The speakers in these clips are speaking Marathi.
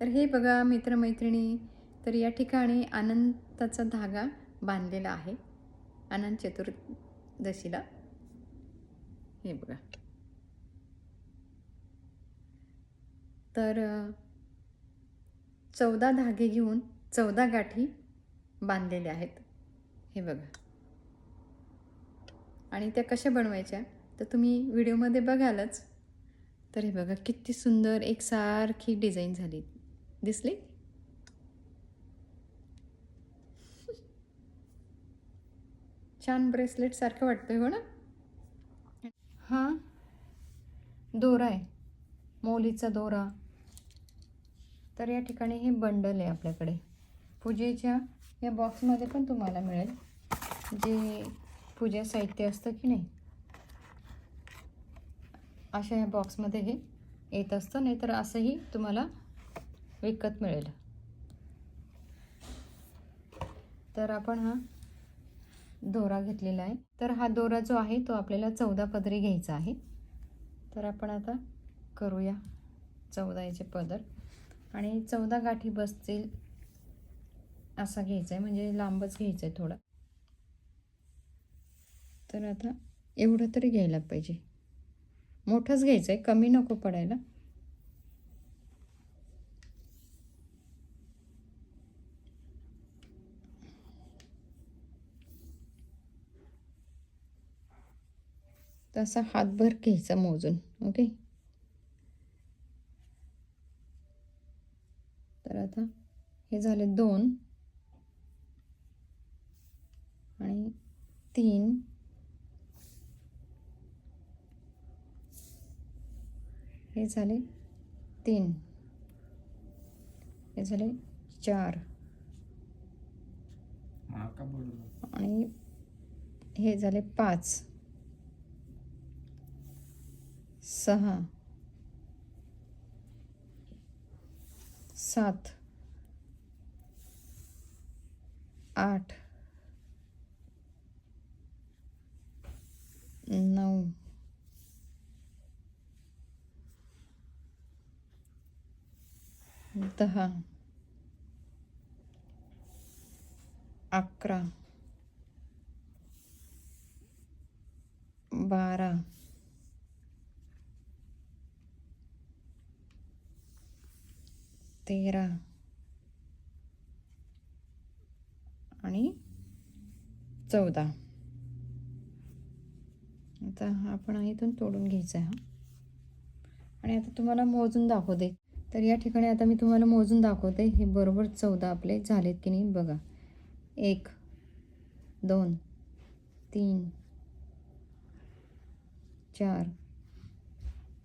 तर हे बघा मित्रमैत्रिणी तर या ठिकाणी अनंताचा धागा बांधलेला आहे अनंत चतुर्दशीला. हे बघा. तर चौदा धागे घेऊन चौदा गाठी बांधलेल्या आहेत. हे बघा. आणि त्या कशा बनवायच्या? तर तुम्ही व्हिडिओमध्ये बघालच. तर हे बघा किती सुंदर एकसारखी डिझाईन झाली. दिसली? छान ब्रेसलेट सारखं वाटतंय हो ना? हा. दोरा आहे. मोलीचा दोरा. तर या ठिकाणी हे बंडल आहे आपल्याकडे. पूजेच्या या बॉक्समध्ये पण तुम्हाला मिळेल. जे पूजा साहित्य असतं की नाही. अशा या बॉक्समध्ये हे येत असतं. नाही तर असंही तुम्हाला विकत मिळेल. तर आपण हा दोरा घेतलेला आहे. तर हा दोरा जो आहे तो आपल्याला चौदा पदरी घ्यायचा आहे. तर आपण आता करूया चौदा याचे पदर. आणि चौदा गाठी बसतील असा घ्यायचा आहे म्हणजे लांबच घ्यायचं आहे थोडा. तर आता एवढं तरी घ्यायला पाहिजे. मोठंच घ्यायचं आहे कमी नको पडायला. तसा हातभर घ्यायचा मोजून ओके तर आता हे झाले दोन आणि तीन. हे झाले तीन. हे झाले चार. आणि हे झाले पाच. सहा सात आठ नऊ दहा अकरा बारा तेरा. आणि चौदा. आता आपण इथून तोडून घ्यायचं आहे हा. आणि आता तुम्हाला मोजून दाखवते. तर या ठिकाणी आता मी तुम्हाला मोजून दाखवते. हे बरोबर चौदा आपले झालेत की नाही बघा. एक दोन तीन चार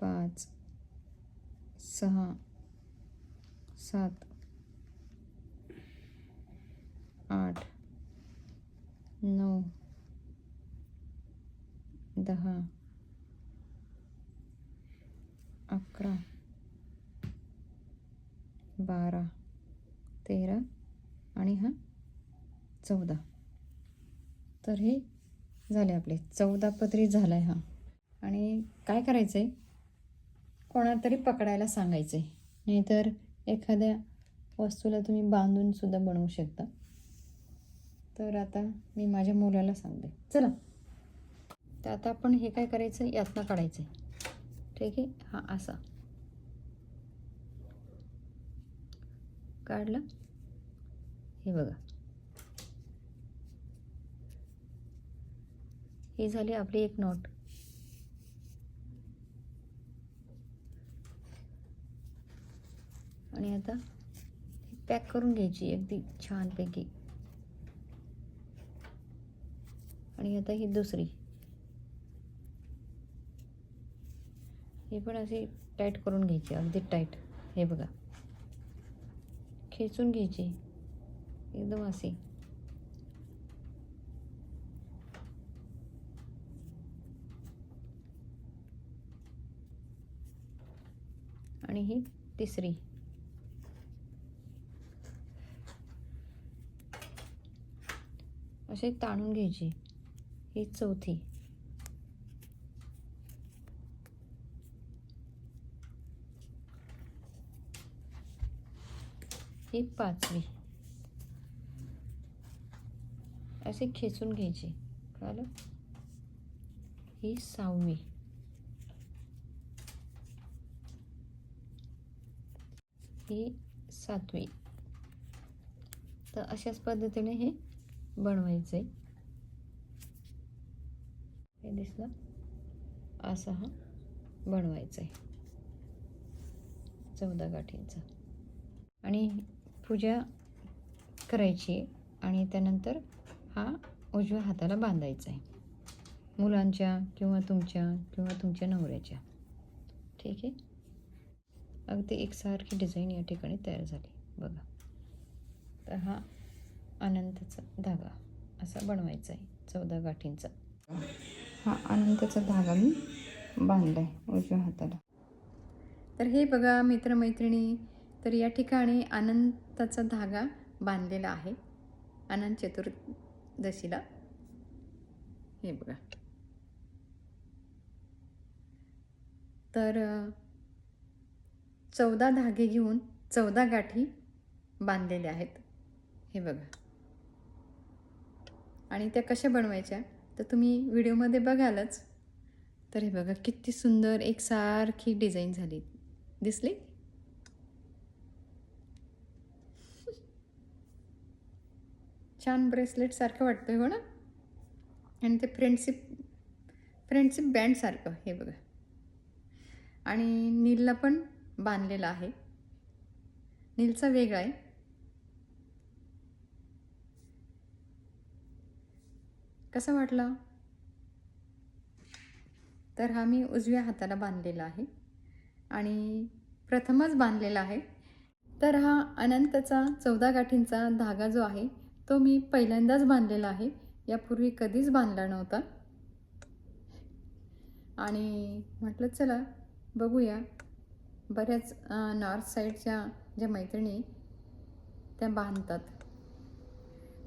पाच सहा सात आठ नऊ दहा अकरा बारा तेरा आणि हा चौदा. तर हे झाले आपले. चौदा पदरी झाला आहे हा. आणि काय करायचं आहे कोणाला तरी पकडायला सांगायचं आहे नाहीतर एखाद्या वस्तूला तुम्ही बांधूनसुद्धा बनवू शकता. तर आता मी माझ्या मुलाला सांगते. चला. तर आता आपण हे काय करायचं? यातनं काढायचं आहे. ठीक आहे? हा असा. काढला. हे बघा. ही झाली आपली एक नोट. आणि आता पॅक करून घ्यायची अगदी छानपैकी. आणि आता ही दुसरी. हे पण अशी टाईट करून घ्यायची अगदी टाईट. हे बघा. खेचून घ्यायची. एकदम अशी. आणि ही तिसरी. असे ताणून घ्यायची? ही चौथी. ही पाचवी. असे खेचून घ्यायची. कळलं? ही सहावी. ही सातवी. तर अशाच पद्धतीने हे बनवायचं आहे हे दिसलं? असा हा बनवायचा आहे चौदा गाठींचा. आणि पूजा करायची आणि त्यानंतर हा उजव्या हाताला बांधायचा आहे मुलांच्या किंवा तुमच्या किंवा तुमच्या नवऱ्याच्या. ठीक आहे? अगदी एकसारखी डिझाईन या ठिकाणी तयार झाली. बघा. तर हा अनंतचा धागा. असा बनवायचा आहे चौदा गाठींचा. हा अनंतचा धागा मी बांधला आहे उजव्या हाताला. तर हे बघा मित्रमैत्रिणी तर या ठिकाणी अनंताचा धागा बांधलेला आहे. अनंत चतुर्दशीला. हे बघा. तर चौदा धागे घेऊन चौदा गाठी बांधलेल्या आहेत. हे बघा. आणि त्या कशा बनवायच्या तर तुम्ही व्हिडिओमध्ये बघालच. तर हे बघा किती सुंदर एकसारखी डिझाईन झाली. दिसली? छान ब्रेसलेट सारखं वाटतंय हो ना? आणि ते फ्रेंडशिप फ्रेंडशिप बँडसारखं हे बघा. आणि नीलला पण बांधलेलं आहे. नीलचा वेगळा आहे. कसा वाटला? तर हा मी उजव्या हाताला बांधलेला आहे आणि प्रथमच बांधलेला आहे. तर हा अनंतचा चौदा गाठींचा धागा जो आहे तो मी पहिल्यांदाच बांधलेला आहे. यापूर्वी कधीच बांधला नव्हता. आणि म्हटलं चला बघूया. बऱ्याच नॉर्थ साईडच्या ज्या मैत्रिणी त्या बांधतात.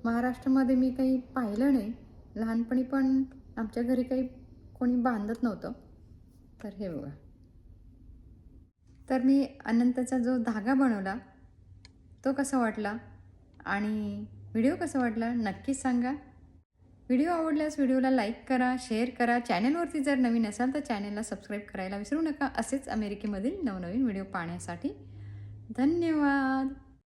महाराष्ट्रामध्ये मी काही पाहिलं नाही. लहानपणी पण आमच्या घरी काही कोणी बांधत नव्हतं. तर हे बघा. तर मी अनंतचा जो धागा बनवला तो कसा वाटला? आणि व्हिडिओ कसा वाटला? नक्कीच सांगा. व्हिडिओ आवडल्यास व्हिडिओला लाईक करा शेअर करा. चॅनलवरती जर नवीन असाल तर चॅनलला सबस्क्राईब करायला विसरू नका. असेच अमेरिकेमधील नवनवीन व्हिडिओ पाहण्यासाठी धन्यवाद.